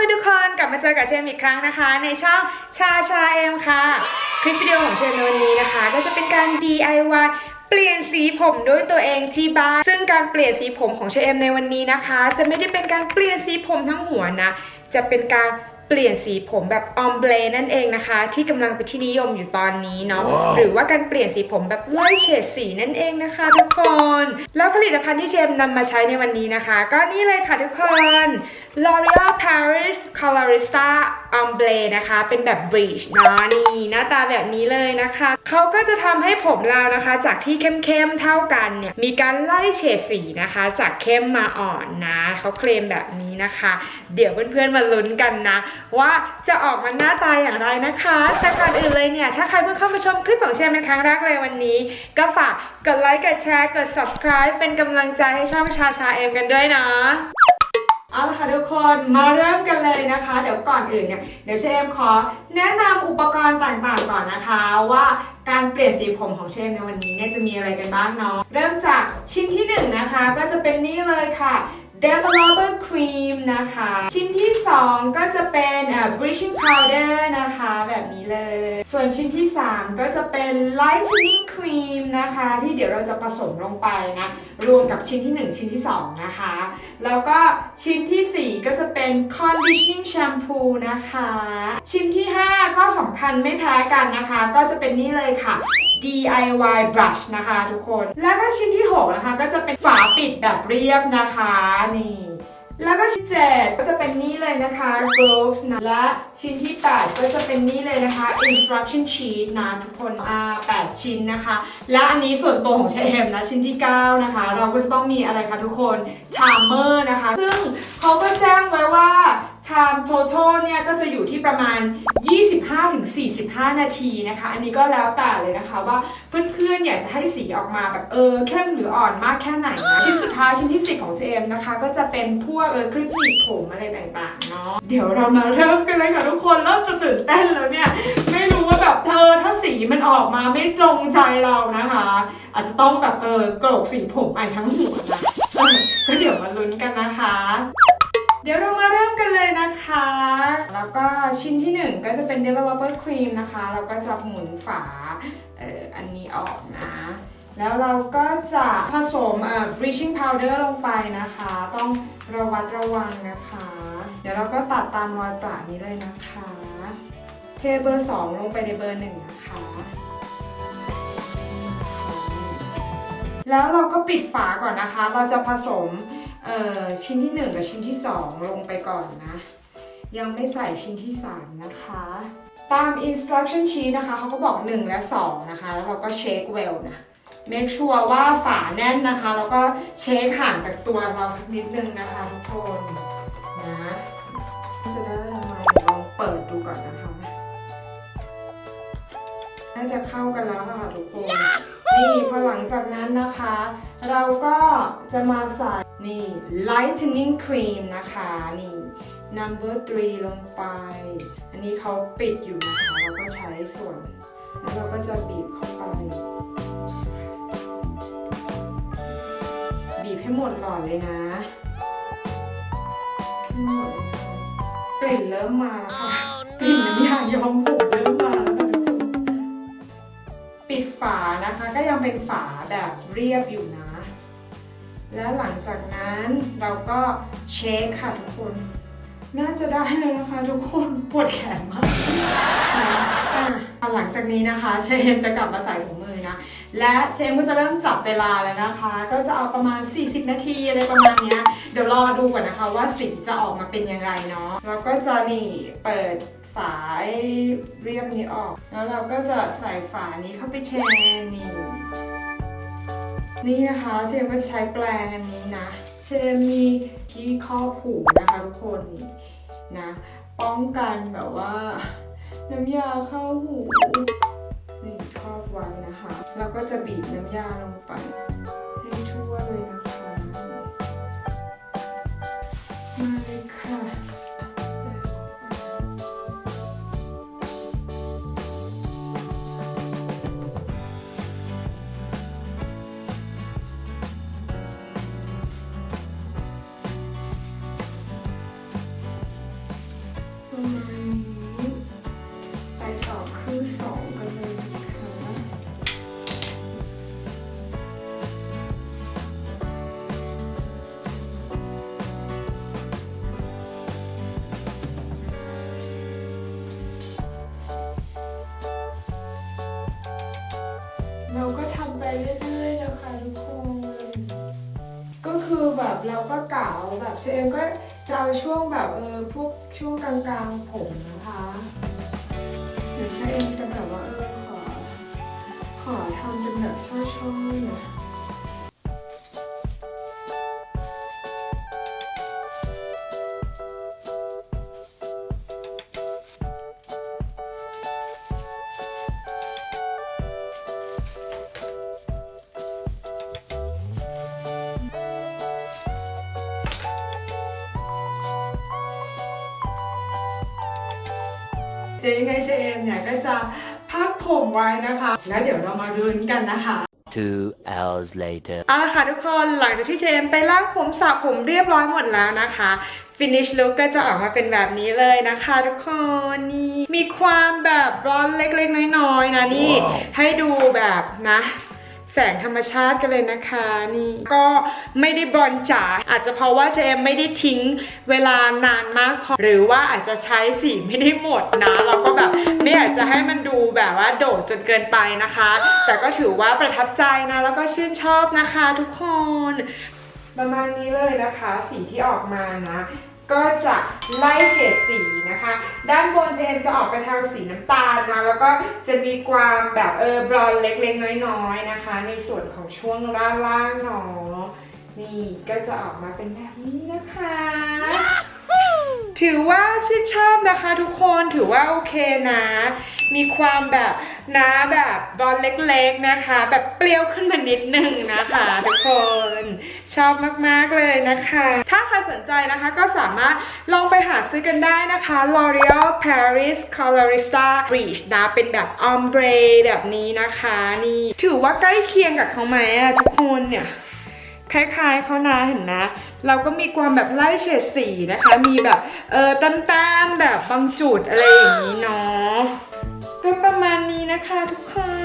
พื่อนๆทุกคนกลับมาเจอกับเชมอีกครั้งนะคะ ในช่องชาชาเอมค่ะ คลิปวิดีโอของเชมในวันนี้นะคะ ก็จะเป็นการ DIY เปลี่ยนสีผมด้วยตัวเองที่บ้าน ซึ่งการเปลี่ยนสีผมของเชมในวันนี้นะคะ จะไม่ได้เป็นการเปลี่ยนสีผมทั้งหัวนะ จะเป็นการ เปลี่ยนสีผมแบบออมเบลนั่นเองนะคะ ที่กำลังเป็นที่นิยมอยู่ตอนนี้เนาะหรือว่าการเปลี่ยนสีผมแบบไล่เฉดสีนั่นเองนะคะทุกคน แล้วผลิตภัณฑ์ที่เชมนำมาใช้ในวันนี้นะคะ ก็นี่เลยค่ะทุกคน L'Oreal Paris Colorista Ombre นะคะ เป็นแบบ bleach เนาะนี่หน้าตาแบบนี้เลยนะคะ เขาก็จะทำให้ผมเรานะคะ จากที่เข้มๆเท่ากันเนี่ย มีการไล่เฉดสีนะคะ จากเข้มมาอ่อนนะ เขาเคลมแบบนี้นะคะ เดี๋ยวเพื่อนๆมาลุ้นกันนะว่าจะออกมาหน้าตาอย่างไรนะคะ แต่ก่อนอื่นเลยเนี่ย ถ้าใครเพิ่งเข้ามาชมคลิปของเชมเป็นครั้งแรกเลยวันนี้ ก็ฝากกดไลค์ กดแชร์ กด subscribe เป็นกำลังใจให้ช่องชาชาเอ็มกันด้วยนะเอาละค่ะทุกคนมาเริ่มกันเลยนะคะ เดี๋ยวก่อนอื่นเนี่ยเดี๋ยวเชมขอแนะนำอุปกรณ์ต่างๆก่อนนะคะ ว่าการเปลี่ยนสีผมของเชมในวันนี้เนี่ยจะมีอะไรกันบ้างเนาะเริ่มจากชิ้นที่หนึ่งนะคะ ก็จะเป็นนี่เลยค่ะ developer cream นะคะ ชิ้นที่ 2 ก็จะเป็นอ่อ bleaching powder นะคะ แบบนี้เลย ส่วนชิ้นที่ 3 ก็จะเป็น lightening cream นะคะ ที่เดี๋ยวเราจะผสมลงไปนะ รวมกับชิ้นที่ 1 ชิ้นที่ 2 นะคะ แล้วก็ชิ้นทีสี่4 ก็จะเป็น conditioning shampoo นะคะ ชิ้นที่ 5 ก็สำคัญไม่แพ้กันนะคะ ก็จะเป็นนี่เลยค่ะ DIY brush นะคะทุกคน แล้วก็ชิ้นที่ 6 นะคะ ก็จะเป็นฝาปิดแบบเรียบนะคะนี่แล้วก็ชิ้นเจ็ดก็จะเป็นนี่เลยนะคะ gloves นะ และชิ้นที่ 8 ก็จะเป็นนี่เลยนะคะ instruction sheet นะทุกคนอ่า8ชิ้นนะคะ และอันนี้ส่วนตัวของเชเอมนะ ชิ้นที่ 9 นะคะ เราก็จะต้องมีอะไรคะทุกคน timer นะคะ ซึ่งเขาก็แจ้งไว้ว่า time total เนี่ยก็จะอยู่ที่ประมาณ 25-45 นาทีนะคะ อันนี้ก็แล้วแต่เลยนะคะว่าเพื่อนๆอยากจะให้สีออกมาแบบเออเข้มหรืออ่อนมากแค่ไหนนะชิ้นสุดท้ายชิ้นที่ 10 ของเจมนะคะ ก็จะเป็นพวกเออคลิปหนีบผมอะไรต่างๆเนาะเดี๋ยวเรามาเริ่มกันเลยค่ะทุกคนเริ่มจะตื่นเต้นแล้วเนี่ยไม่รู้ว่าแบบเธอถ้าสีมันออกมาไม่ตรงใจเรานะคะ อาจจะต้องแบบเออโกรกสีผมใหม่ทั้งหัวนะก็เดี๋ยวมาลุ้นกันนะคะ เดี๋ยวเรามา กันเลยนะคะ แล้วก็ชิ้นที่ 1 ก็จะเป็น developer cream นะคะ เราก็จะหมุนฝาเอ่ออันนี้ออกนะ แล้วเราก็จะผสมเอ่อ bleaching powder ลงไปนะคะ ต้องระวัดระวังนะคะ เดี๋ยวเราก็ตัดตามรอยประนี้เลยนะคะ เทเบอร์ 2 ลงไปในเบอร์ 1 นะคะ แล้วเราก็ปิดฝาก่อนนะคะ เราจะผสมชิ้นที่ 1 กับชิ้นที่ 2 ลงไปก่อนนะ ยังไม่ใส่ชิ้นที่ 3 นะคะ ตาม instruction sheet นะคะเขาก็บอก 1 และ 2 นะคะ แล้วเราก็เช็ค well นะ make sure ว่าฝาแน่นนะคะ แล้วก็เช็คห่างจากตัวเราสักนิดนึงนะคะทุกคนนะจะได้ทำไมลองเปิดดูก่อนนะคะ น่าจะเข้ากันแล้วค่ะทุกคน นี่พอหลังจากนั้นนะคะ เราก็จะมาใส่นี่ lightening cream นะคะ นี่ number 3ลงไป อันนี้เขาปิดอยู่นะคะ เราก็ใช้ส่วน แล้วเราก็จะบีบเข้าไป บีบให้หมดหลอดเลยนะให้หมดเลยนะกลิ่นเริ่มมาแล้วค่ะ กลิ่นน้ำยาย้อมผม ฝานะคะก็ยังเป็นฝาแบบเรียบอยู่นะ แล้วหลังจากนั้นเราก็เช็คค่ะทุกคน น่าจะได้แล้วนะคะทุกคนปวดแขนมากอะหลังจากนี้นะคะ เชมจะกลับมาใส่ถุงมือนะ และเชมก็จะเริ่มจับเวลาแล้วนะคะ ก็จะเอาประมาณ 40 นาทีอะไรประมาณเนี้ยเดี๋ยวรอดูก่อนนะคะว่าสีจะออกมาเป็นยังไงเนาะเราก็จะนี่เปิด ฝาเรียบนี้ออก แล้วเราก็จะใส่ฝานี้เข้าไปแทนนี่นี่นะคะเชมก็จะใช้แปรงอันนี้นะเชมมีที่ครอบหูนะคะทุกคนนี่นะ ป้องกันแบบว่า น้ำยาเข้าหูนี่ครอบไว้นะคะ แล้วก็จะบีบน้ำยาลงไปให้ทั่วเลยนะคะ มาเลยค่ะ เราก็กล่าวแบบเชมก็จะเอาช่วงแบบเออพวกช่วงกลางๆผมนะคะเดี๋ยวเชมจะแบบว่าเออขอขอทำเป็นแบบช่อๆเน่ย เดี๋ยวยังไงเชมเนี่ยก็จะพักผมไว้นะคะ แล้วเดี๋ยวเรามารุ้นกันนะคะ Two hours later. เอาละค่ะทุกคนหลังจากที่เจมไปลากผมสระผมเรียบร้อยหมดแล้วนะคะ finish look ก็จะออกมาเป็นแบบนี้เลยนะคะทุกคนนี่มีความแบบร้อนเล็กๆ น้อยๆนะนี่ ให้ดูแบบนะ แสงธรรมชาติกันเลยนะคะนี่ก็ไม่ได้บรอนจ๋าอาจจะเพราะว่าเจมไม่ได้ทิ้งเวลานานมากพอหรือว่าอาจจะใช้สีไม่ได้หมดนะ เราก็แบบไม่อยากจะให้มันดูแบบว่าโดดจนเกินไปนะคะ แต่ก็ถือว่าประทับใจนะ แล้วก็ชื่นชอบนะคะทุกคนประมาณนี้เลยนะคะ สีที่ออกมานะ ก็จะไล่เฉดสีนะคะ ด้านบนเจนจะออกไปทางสีน้ำตาลนะแล้วก็จะมีความแบบเออบรอนเล็กๆ น้อยๆนะคะ ในส่วนของช่วงด้านล่างเนาะนี่ก็จะออกมาเป็นแบบนี้นะคะถือว่าชื่นชอบนะคะทุกคนถือว่าโอเคนะ มีความแบบนะแบบบอลเล็กๆนะคะ แบบเปรี้ยวขึ้นมานิดนึงนะคะ ทุกคนชอบมากๆเลยนะคะ ใครสนใจนะคะก็สามารถลองไปหาซื้อกันได้นะคะ L'Oreal Paris Colorista Beach นะ เป็นแบบ ombre แบบนี้นะคะนี่ ถือว่าใกล้เคียงกับเขาไหมอะทุกคนเนี่ยคล้ายๆเขานะเห็นไหมเราก็มีความแบบไล่เฉดสีนะคะ มีแบบเออต้มๆแบบบางจุดอะไรอย่างนี้เนาะก็ประมาณนี้นะคะทุกคน